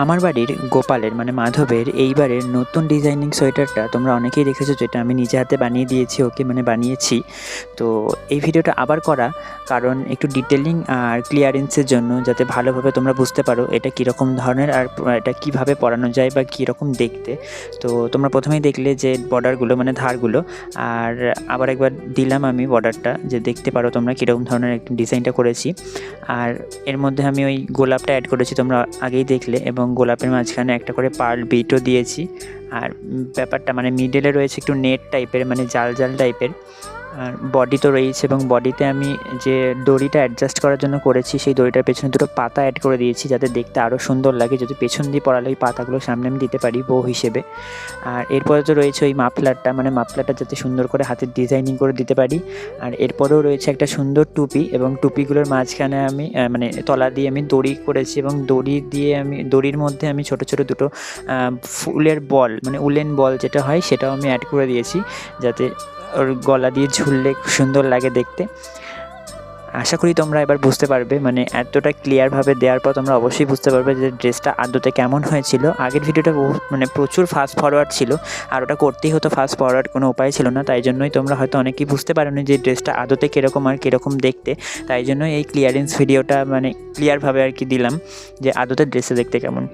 আমার বাড়ির গোপালের মানে মাধবের, এইবারের নতুন ডিজাইনিং সোয়েটারটা তোমরা অনেকেই দেখেছ যেটা আমি নিজে হাতে বানিয়ে দিয়েছি, ওকে মানে বানিয়েছি। তো এই ভিডিওটা আবার করা, কারণ একটু ডিটেলিং আর ক্লিয়ারেন্সের জন্য যাতে ভালোভাবে তোমরা বুঝতে পারো এটা কীরকম ধরনের আর এটা কীভাবে পরানো যায় বা কীরকম দেখতে। তো তোমরা প্রথমেই দেখলে যে বর্ডারগুলো মানে ধারগুলো, আর আবার একবার দিলাম আমি বর্ডারটা, যে দেখতে পারো তোমরা কীরকম ধরনের একটু ডিজাইনটা করেছি। আর এর মধ্যে আমি ওই গোলাপটা অ্যাড করেছি, তোমরা আগেই দেখলে, এবং গোলাপের মাঝখানে একটা করে পার্ল বিটও দিয়েছি। আর ব্যাপারটা মানে মিডেলে রয়েছে একটু নেট টাইপের মানে জাল জাল টাইপের বডি তো রয়েছে এবং বডিতে আমি যে দড়িটা অ্যাডজাস্ট করার জন্য করেছি, সেই দড়িটার পেছনে দুটো পাতা অ্যাড করে দিয়েছি যাতে দেখতে আরও সুন্দর লাগে। যদি পেছন দিয়ে পড়ালে ওই পাতাগুলো সামনে আমি দিতে পারি বউ হিসেবে। আর এরপরে তো রয়েছে ওই মাফলারটা মানে মাফলারটা যাতে সুন্দর করে হাতের ডিজাইনিং করে দিতে পারি। আর এরপরেও রয়েছে একটা সুন্দর টুপি এবং টুপিগুলোর মাঝখানে আমি মানে তলা দিয়ে আমি দড়ি করেছি এবং দড়ি দিয়ে আমি, দড়ির মধ্যে আমি ছোট ছোট দুটো ফুলের বল মানে উলেন বল যেটা হয় সেটাও আমি অ্যাড করে দিয়েছি। যাতে ওর গলা দিয়ে ঝুললে সুন্দর লাগে দেখতে। আশা করি তোমরা এবার বুঝতে পারবে মানে এতটা ক্লিয়ারভাবে দেওয়ার পর তোমরা অবশ্যই বুঝতে পারবে যে ড্রেসটা আদতে কেমন হয়েছিল। আগের ভিডিওটা মানে প্রচুর ফাস্ট ফরওয়ার্ড ছিল, আর ওটা করতেই হতো ফাস্ট ফরওয়ার্ড কোনো উপায় ছিল না। তাই জন্যই তোমরা হয়তো অনেকেই বুঝতে পারোনি যে ড্রেসটা আদতে কীরকম আর কীরকম দেখতে। তাই জন্য এই ক্লিয়ারেন্স ভিডিওটা মানে ক্লিয়ারভাবে আর কি দিলাম, যে আদতে ড্রেসে দেখতে কেমন।